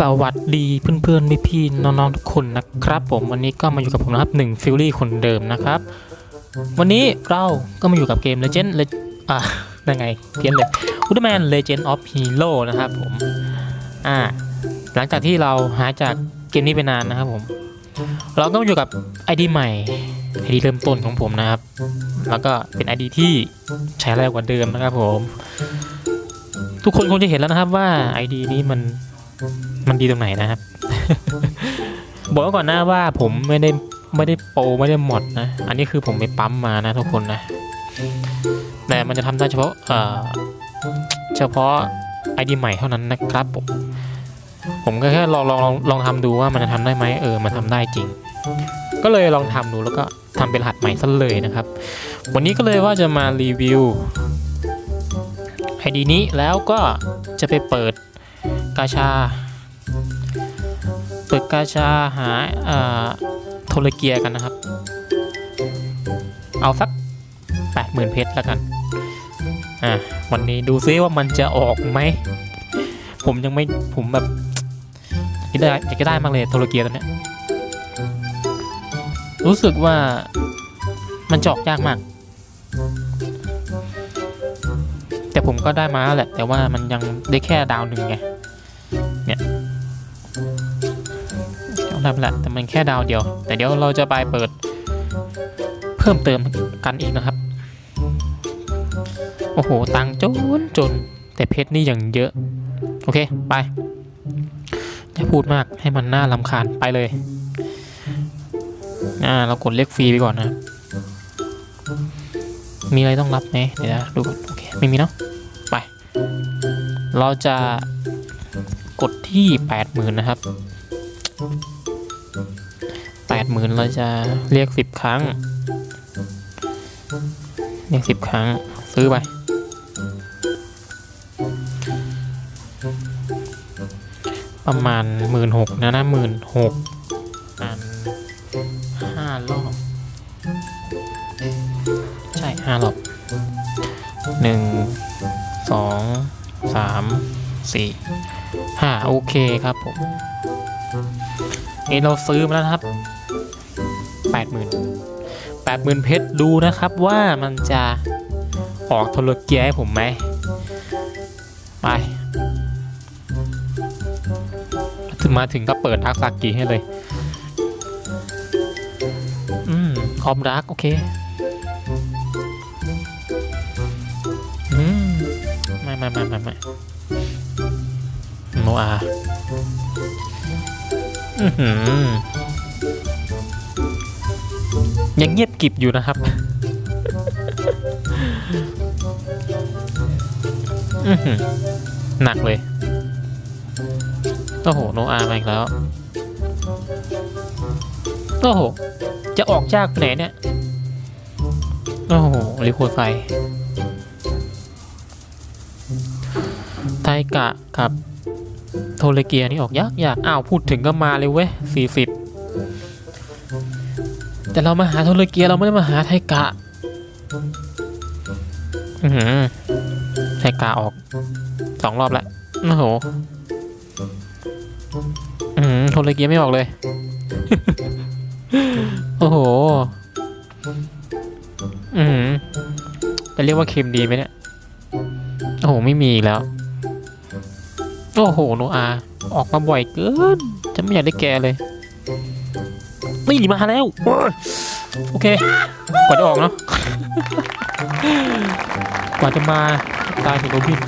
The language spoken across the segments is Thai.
สวัสดีเพื่อนๆพี่ๆน้องๆทุกคนนะครับผมวันนี้ก็มาอยู่กับผมนะครับหนึ่งฟิลลี่คนเดิมนะครับ วันนี้เราก็มาอยู่กับเกม Legend เลอะยังไงเพี้ยนเลย Ultraman Legend of Hero นะครับผมอ่าหลังจากที่เราหายจากเกมนี้ไปนานนะครับผม เราก็มาอยู่กับ ID ใหม่ ID เริ่มต้นของผมนะครับ แล้วก็เป็น ID ที่ใช้แรงกว่าเดิมนะครับผม ทุกคนคงจะเห็นแล้วนะครับว่า ID นี้มัน มันดีตรงไหนนะครับ บอกไว้ก่อนนะว่าผมไม่ได้ไม่ได้โปรไม่ได้หมดนะ อันนี้คือผมไปปั๊มมานะทุกคนนะ แต่มันจะทำได้เฉพาะเอ่อเฉพาะไอดีใหม่เท่านั้นนะครับผมผมก็แค่ลองลองลองลองทำดูว่ามันจะทำได้ไหมเออมันทำได้จริง ก็เลยลองทำดูแล้วก็ทำเป็นรหัสใหม่ซะเลยนะครับ วันนี้ก็เลยว่าจะมารีวิวไอดีนี้แล้วก็จะไปเปิดกาชา เปิดกาชาหาเอ่อโทรเกียกันนะครับ เอาสักแปดหมื่นเพชรแล้วกัน อะวันนี้ดูซิว่ามันจะออกไหม ผมยังไม่ผมแบบอยากได้อยากจะได้มากเลยโทรเกียตัวเนี้ยรู้สึกว่ามันจออกยากมาก แต่ผมก็ได้มาแล้วแหละ แต่ว่ามันยังได้แค่ดาวหนึ่งไง 2ลำแหละแต่มันแค่ดาวเดียว แต่เดี๋ยวเราจะไปเปิด เพิ่มเติมกันอีกนะครับ โอ้โห ตังจนจน แต่เพชรนี่อย่างเยอะ โอเค ไปอย่าพูดมากให้มันน่าลำคาญไปเลยอ่าเรากดเลขฟรีไปก่อนนะ มีอะไรต้องรับไหมเดี๋ยวดูก่โอเคไม่มีเนาะไป เราจะกดที่หมื่นนะครับ 80,000เราจะเรียก10ครั้ง เรียก10ครั้ง ซื้อไป ประมาณ16,000นะนะ16,000อันห้ารอบ ใช่ห้ารอบหนึ่งสองสามสี่ห้าโอเคครับผมนี่เราซื้อมาแล้วครับ แปดหมื่นแปดหมื่นเพชรดูนะครับว่ามันจะออกโทรเกียร์ให้ผมไหม ไป ถึงมาถึงก็เปิดทักษากีให้เลย อืมคอมรักโอเค อืมไม่ไม่ไม่ไม่ไม่โนอาอือหือ ยังเงียบกิบอยู่นะครับหนักเลย โอ้โห โนอามาอีกแล้ว โอ้โห จะออกจากไหนเนี่ย โอ้โหลิโคไซไทกะกับ โทเลเกียนี่ออกยากยากอ้าว พูดถึงก็มาเลยเว้ยสี่สิบ แต่เรามาหาโทเลเกียเราไม่ได้มาหาไทกะอือหือไทกะออกสองรอบแล้วโอ้โหอือหือโทเลเกียไม่ออกเลย โอ้โห อือหือจะเรียกว่าเค็มดีไหมเนี่ย โอ้โห ไม่มีแล้ว โอ้โห โนอา ออกมาบ่อยเกินจะไม่อยากได้แกเลย นี่มาแล้วโอ้ยโอเคกว่าจะออกเนาะกว่าจะมาตายถึงโรบิน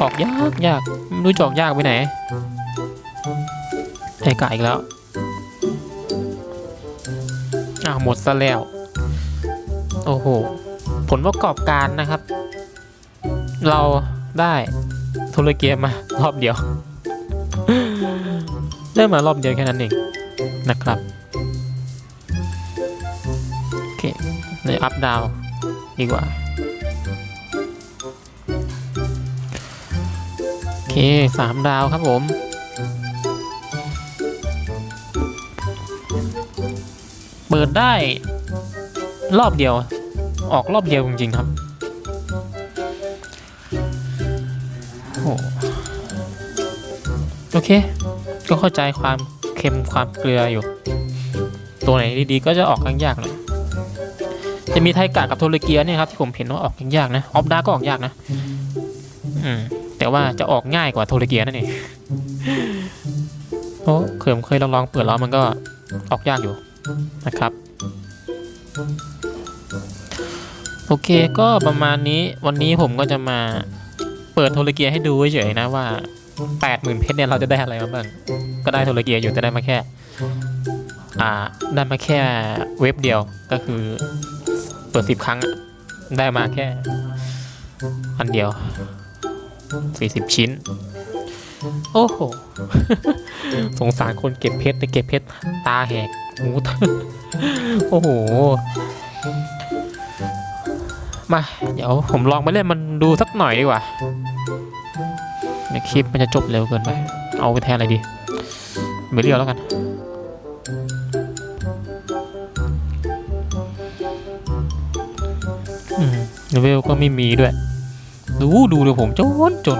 ออกยากยากไม่รู้จะออกยากไปไหนไอ้กาอีกแล้วอ้าวหมดซะแล้ว โอ้โห ผลประกอบการนะครับ เราได้โทรเกียร์มารอบเดียว ได้มารอบเดียวแค่นั้นเอง นะครับ โอเคเลยอัพดาวดีกว่า โอเคสามดาวครับผม เปิดได้ รอบเดียว ออกรอบเดียวจริงๆครับโอเค ก็เข้าใจความ ค็มความเกลืออยู่ ตัวไหนดีๆก็จะออกยากๆหน่อยจะมีไทกะกับโทรเกียเนี่ยครับที่ผมเห็นว่าออกยากๆนะออฟดาก็ออกยากนะ อืมแต่ว่าจะออกง่ายกว่าโทรเกียนั่นเองเพราะเคยผมเคยลองๆเปิดแล้วมันก็ออกยากอยู่นะครับ โอเคก็ประมาณนี้วันนี้ผมก็จะมาเปิดโทรเกียให้ดูเฉยๆนะว่า แปดหมื่นเพชรเนี่ยเราจะได้อะไรมาบ้าง ก็ได้โทรเกียอยู่แต่ได้มาแค่ อ่า ได้มาแค่เว็บเดียวก็คือเปิดสิบครั้งได้มาแค่ อันเดียวสี่สิบชิ้น โอ้โห สงสารคนเก็บเพชรแต่เก็บเพชรตาแหกหูโอ้โห มา เดี๋ยวผมลองไปเล่นมันดูสักหน่อยดีกว่า คลิปมันจะจบเร็วเกินไป เอาไปแทนอะไรดีเบเรียวแล้วกัน อืมเลเวลก็ไม่มีด้วย ดูดูเลยผมจนจน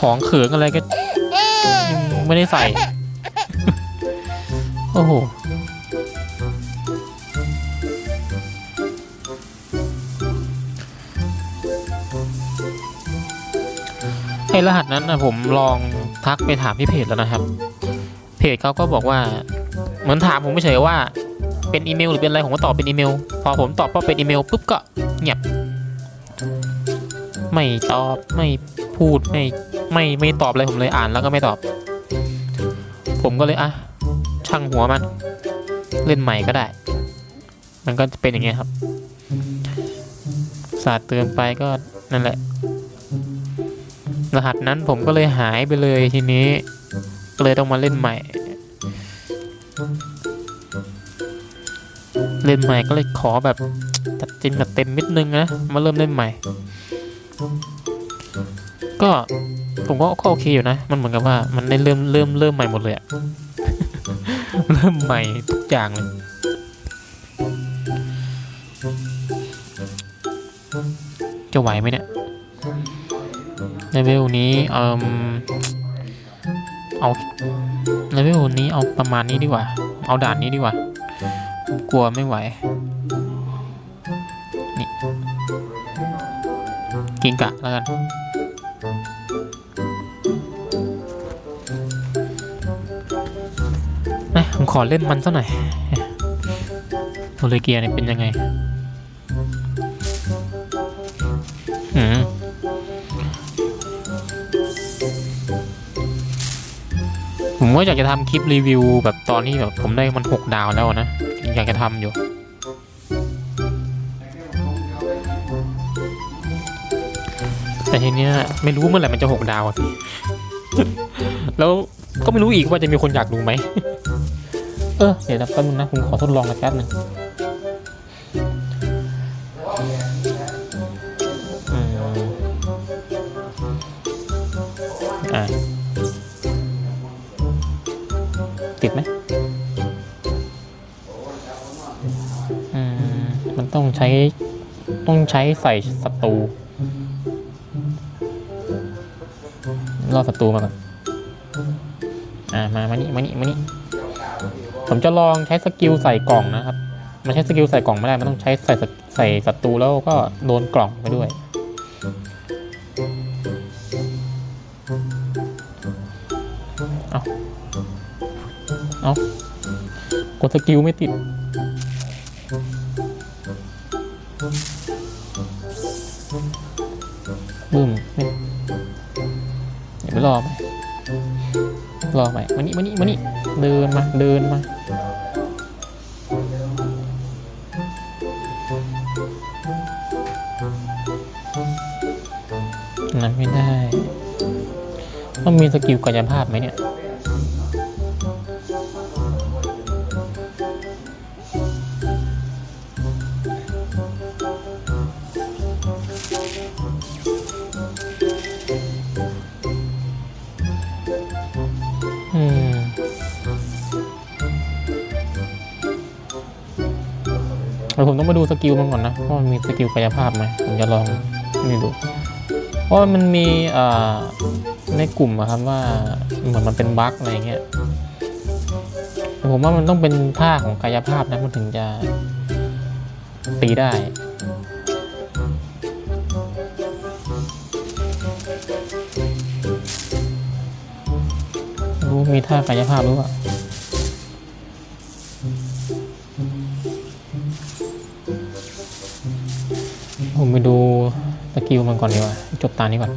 ของเขิงอะไรก็ ยังไม่ได้ใส่ โอ้โห อรหัสนั้นนะผมลองทักไปถามที่เพจแล้วนะครับ เพจเขาก็บอกว่า เหมือนถามผมไม่เฉยว่า เป็นอีเมลหรือเป็นอะไรผมก็ตอบเป็นอีเมล พอผมตอบว่าเป็นอีเมลปุ๊บก็เงียบไม่ตอบไม่พูดไม่ไม่ไม่ตอบอะไรผมเลยอ่านแล้วก็ไม่ตอบ ผมก็เลยอะช่างหัวมัน เล่นใหม่ก็ได้ มันก็จะเป็นอย่างเงี้ยครับศาสตร์เตือนไปก็นั่นแหละ รหัสนั้นผมก็เลยหายไปเลยทีนี้ก็เลยต้องมาเล่นใหม่ เล่นใหม่ก็เลยขอแบบจัดจินแบบเต็มนิดนึงนะมาเริ่มเล่นใหม่ ก็ผมก็ก็โอเคอยู่นะ มันเหมือนกับว่ามันได้เริ่มเริ่มเริ่มใหม่หมดเลยอะเริ่มใหม่ทุกอย่างเลยจะไหวไหมเนี่ย เลเวลนี้เอ่มเอาเลเวลนี้เอาประมาณนี้ดีกว่า เอาด่านนี้ดีกว่า กลัวไม่ไหว นี่กินกะแล้วกันนะผมขอเล่นมันสักหน่อยโทรเกียเนี่ยเป็นยังไง ผมก็อยากจะทำคลิปรีวิว แบบตอนที่แบบผมได้มันหกดาวแล้วนะ อยากจะทำอยู่ แต่ทีเนี้ยไม่รู้เมื่อไหร่มันจะหกดาวอะแล้วก็ไม่รู้อีกว่าจะมีคนอยากดูไหม เออ เดี๋ยวแป๊บนึงนะ ผมขอทดลองนะแป๊บนึง มันต้องใช้ ต้องใช้ใส่ศัตรูรอศัตรูมาก่อนอ่ามามานี่มานี่มานี่ผมจะลองใช้สกิลใส่กล่องนะครับ มันใช้สกิลใส่กล่องไม่ได้ มันต้องใช้ใส่ใส่ศัตรูแล้วก็โดนกล่องไปด้วย เอาเอากดสกิลไม่ติด บึ้มเดี๋ยวไปรอไปรอไปมานี่มานี่มานี่เดินมา เดินมานั้นไม่ได้ ต้องมีสกิลกายภาพไหมเนี่ย มาดูสกิลมันก่อนนะว่ามันมีสกิลกายภาพไหมผมจะลองนี่ดูเพราะว่ามันมีในกลุ่มอะครับว่าเหมือนมันเป็นบั๊กอะไรเงี้ยแต่ผมว่ามันต้องเป็นท่าของกายภาพนะมันถึงจะตีได้รู้มีท่ากายภาพรู้ป่ะ ผมไปดูสกิลมันก่อนดีกว่า จบตานี้ก่อน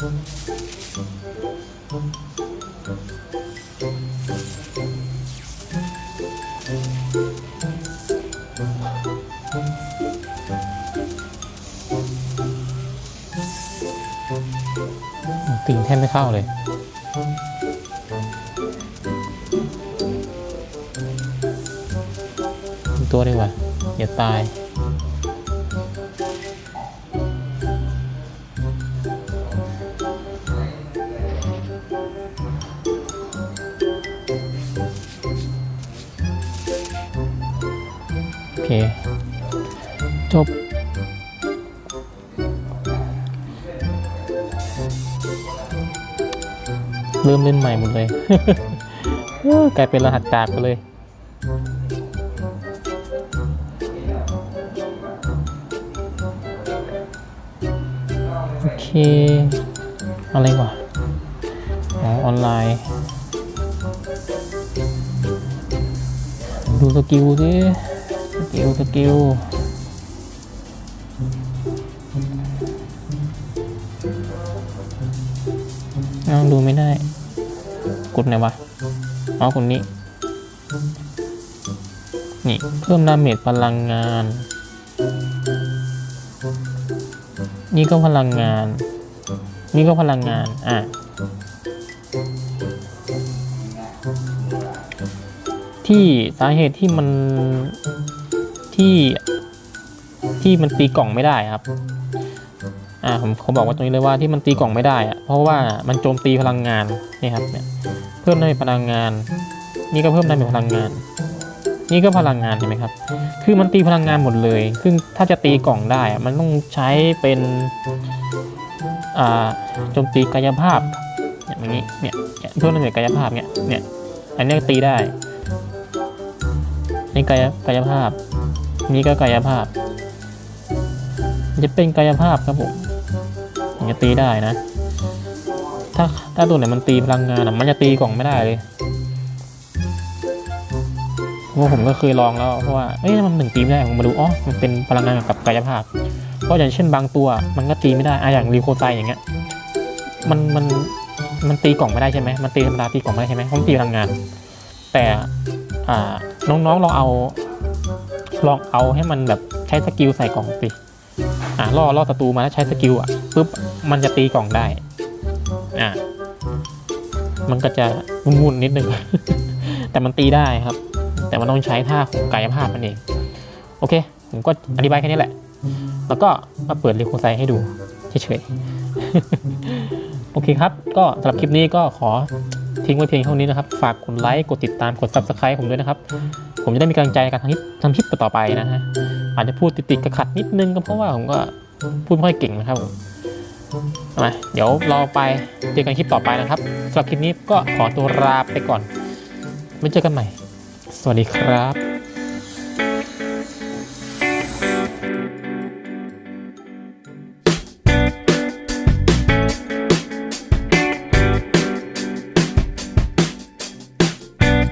ติ่ง แทบไม่เข้าเลย ตัวดีกว่าอย่าตายโอเคจบ เริ่มเล่นใหม่หมดเลย กลายเป็นรหัสกากไปเลย โอเค อะไรวะอ๋อออนไลน์ ดูสกิลดิสกิลสกิลเอ้าดูไม่ได้ ดไหนวะอ๋อคนนี้ นี่ เพิ่มดาเมจพลังงาน นี่ก็พลังงาน นี่ก็พลังงาน อะ ที่สาเหตุที่มันที่ที่มันตีกล่องไม่ได้ครับ อ่าผมเขาบอกว่าตรงนี้เลยว่าที่มันตีกล่องไม่ได้อะเพราะว่ามันโจมตีพลังงานนี่ครับเนี่ยเพิ่มได้พลังงาน นี่ก็เพิ่มได้พลังงาน นี่ก็พลังงานเห็นไหมครับ คือมันตีพลังงานหมดเลย ซึ่งถ้าจะตีกล่องได้อะมันต้องใช้เป็นอ่าโจมตีกายภาพอย่างนี้เนี่ยเพิ่มได้กายภาพเนี่ยเนี่ยอันนี้ตีได้นี่กายกายภาพ นี่ก็กายภาพจะเป็นกายภาพครับผม จะตีได้นะ ถ้าถ้าตัวไหนมันตีพลังงานอมันจะตีกล่องไม่ได้เลยเพราะว่าผมก็เคยลองแล้วเพราะว่า เอ้ยมันหนึ่งตีไม่ได้ ผมมาดู อ๋อ มันเป็นพลังงานกับกายภาพ เพราะอย่างเช่นบางตัวมันก็ตีไม่ได้อะอย่างรีโคไซอย่างเงี้ย มันมันมันตีกล่องไม่ได้ใช่ไหม มันตีธรรมดาตีกล่องไม่ได้ใช่ไหมเพราะมันตีพลังงาน แต่อ่าน้องๆลองเอา ลองเอาให้มันแบบใช้สกิลใส่กล่องสิ อ่าล่อล่อศัตรูมาแล้วใช้สกิลอะ ปุ๊บมันจะตีกล่องได้ อ่ามันก็จะวุ่นๆนิดนึง แต่มันตีได้ครับ แต่มันต้องใช้ท่าของกายภาพมันเอง โอเค ผมก็อธิบายแค่นี้แหละ แล้วก็มาเปิดรีโคไซให้ดูเฉยๆ โอเคครับ ก็สำหรับคลิปนี้ก็ขอทิ้งไว้เพียงเท่านี้นะครับ ฝากกดไลค์ กดติดตาม กด subscribe ผมด้วยนะครับ ผมจะได้มีกำลังใจในการทำคลิปทำคลิปต่อไปนะฮะ อาจจะพูดติดๆขัดๆนิดนึงก็เพราะว่าผมก็พูดไม่ค่อยเก่งนะครับผม มาเดี๋ยวเราไปเจอกันคลิปต่อไปนะครับสำหรับคลิปนี้ก็ขอตัวลาไปก่อน ไม่เจอกันใหม่ สวัสดีครับ